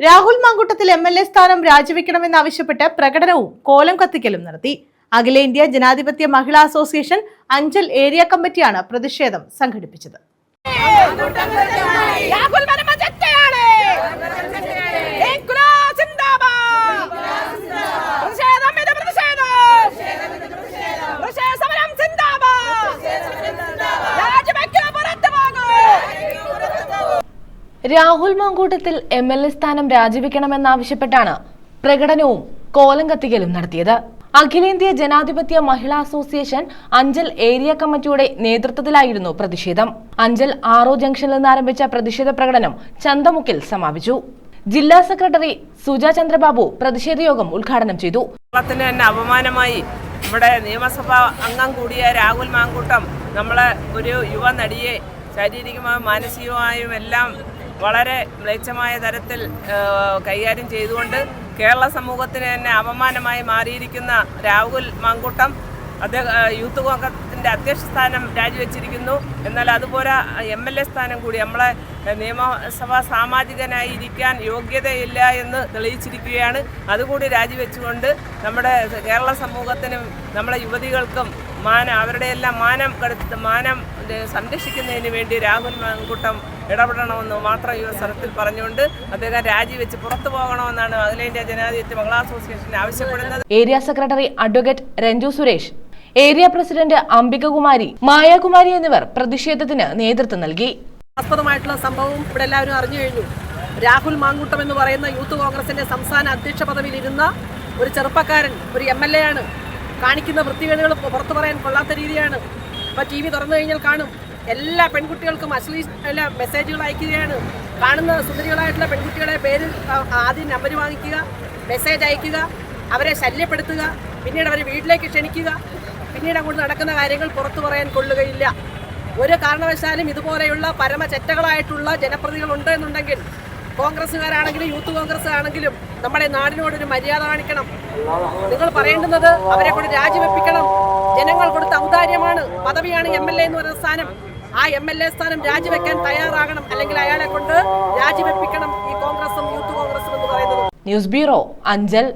Rahul Mamkootathil M L A സ്ഥാനം രാജിവെക്കണമെന്നാവശ്യപ്പെട്ട് പ്രകടനവും കോലം കത്തിക്കലും നടത്തി. അഖിലേന്ത്യാ ജനാധിപത്യ മഹിളാ അസോസിയേഷൻ അഞ്ചൽ ഏരിയ കമ്മിറ്റിയാണ് പ്രതിഷേധം സംഘടിപ്പിച്ചത്. Rahul Rahul Mamkootathil M L A സ്ഥാനം രാജിവെക്കണമെന്നാവശ്യപ്പെട്ടാണ് പ്രകടനവും കോലം കത്തിക്കലും നടത്തിയത്. അഖിലേന്ത്യാ ജനാധിപത്യ മഹിളാ അസോസിയേഷൻ അഞ്ചൽ ഏരിയ കമ്മിറ്റിയുടെ നേതൃത്വത്തിലായിരുന്നു പ്രതിഷേധം. അഞ്ചൽ ആറോ ജംഗ്ഷനിൽ നിന്ന് ആരംഭിച്ച പ്രതിഷേധ പ്രകടനം ചന്തമുക്കിൽ സമാപിച്ചു. ജില്ലാ സെക്രട്ടറി സുജ ചന്ദ്രബാബു പ്രതിഷേധ യോഗം ഉദ്ഘാടനം ചെയ്തു. തന്നെ അപമാനമായി നമ്മുടെ നിയമസഭാ അംഗം കൂടിയ രാഹുൽ മാങ്കൂട്ടം നമ്മളെ ഒരു യുവ നടിയെ ശാരീരികമായും മാനസികമായും എല്ലാം വളരെ മ്ലേച്ഛമായ തരത്തിൽ കൈകാര്യം ചെയ്തുകൊണ്ട് കേരള സമൂഹത്തിന് തന്നെ അപമാനമായി മാറിയിരിക്കുന്ന രാഹുൽ മാങ്കൂട്ടം അദ്ദേഹം യൂത്ത് കോൺഗ്രസിന്റെ അധ്യക്ഷ സ്ഥാനം രാജിവെച്ചിരിക്കുന്നു. എന്നാൽ അതുപോലെ എം എൽ എ സ്ഥാനം കൂടി നമ്മളെ നിയമസഭാ സാമാജികനായി ഇരിക്കാൻ യോഗ്യതയില്ല എന്ന് തെളിയിച്ചിരിക്കുകയാണ്. അതുകൂടി രാജിവെച്ചുകൊണ്ട് നമ്മുടെ കേരള സമൂഹത്തിനും നമ്മുടെ യുവതികൾക്കും മാനം അവരുടെയെല്ലാം മാനം കടുത്ത് മാനം സംരക്ഷിക്കുന്നതിന് വേണ്ടി രാഹുൽ മാങ്കൂട്ടം ഇടപെടണമെന്ന് മാത്രം ഈ അവസരത്തിൽ പറഞ്ഞുകൊണ്ട് അദ്ദേഹം രാജിവെച്ച് പുറത്തു പോകണമെന്നാണ് അഖിലേന്ത്യാ ജനാധിപത്യ മഹിളാ അസോസിയേഷൻ ആവശ്യപ്പെടുന്നത്. Area secretary advocate Ranju Suresh area president Ambikakumari Mayakumari എന്നിവർ പ്രതിഷേധത്തിന് നേതൃത്വം നൽകി. ആസ്പദമായിട്ടുള്ള സംഭവം ഇവിടെ എല്ലാവരും അറിഞ്ഞു കഴിഞ്ഞു. രാഹുൽ മാങ്കൂട്ടം എന്ന് പറയുന്ന യൂത്ത് കോൺഗ്രസിന്റെ സംസ്ഥാന അധ്യക്ഷ പദവിയിൽ ഇരുന്ന ഒരു ചെറുപ്പക്കാരൻ ഒരു എം എൽ എ ആണ്. കാണിക്കുന്ന വൃത്തികേടുകൾ പുറത്തു പറയാൻ കൊള്ളാത്ത രീതിയാണ്. ഇപ്പൊ ടി വി തുറന്നു കഴിഞ്ഞാൽ കാണും. എല്ലാ പെൺകുട്ടികൾക്കും അശ്ലീല മെസ്സേജുകൾ അയക്കുകയാണ്. കാണുന്ന സുന്ദരികളായിട്ടുള്ള പെൺകുട്ടികളെ പേര് ആദ്യം നമ്പർ വാങ്ങിക്കുക മെസ്സേജ് അയക്കുക അവരെ ശല്യപ്പെടുത്തുക പിന്നീട് അവരെ വീട്ടിലേക്ക് ക്ഷണിക്കുക പിന്നീട് അങ്ങോട്ട് നടക്കുന്ന കാര്യങ്ങൾ പുറത്തു പറയാൻ കൊള്ളുകയില്ല. ഒരു കാരണവശാലും ഇതുപോലെയുള്ള പരമചെറ്റകളായിട്ടുള്ള ജനപ്രതികളുണ്ട് എന്നുണ്ടെങ്കിൽ കോൺഗ്രസ്സുകാരാണെങ്കിലും യൂത്ത് കോൺഗ്രസ് ആണെങ്കിലും നമ്മുടെ നാടിനോടൊരു മര്യാദ കാണിക്കണം. നിങ്ങൾ പറയേണ്ടുന്നത് അവരെ കൊണ്ട് രാജിവെപ്പിക്കണം. ജനങ്ങൾ കൊടുത്ത ഔദാര്യമാണ് പദവിയാണ് എം എൽ എ എന്ന് പറയുന്ന സ്ഥാനം. ആ എം എൽ എ സ്ഥാനം രാജിവെക്കാൻ തയ്യാറാകണം. അല്ലെങ്കിൽ അയാളെ കൊണ്ട് രാജിവെപ്പിക്കണം ഈ കോൺഗ്രസും യൂത്ത് കോൺഗ്രസും എന്ന് പറയുന്നത്. News bureau Anchal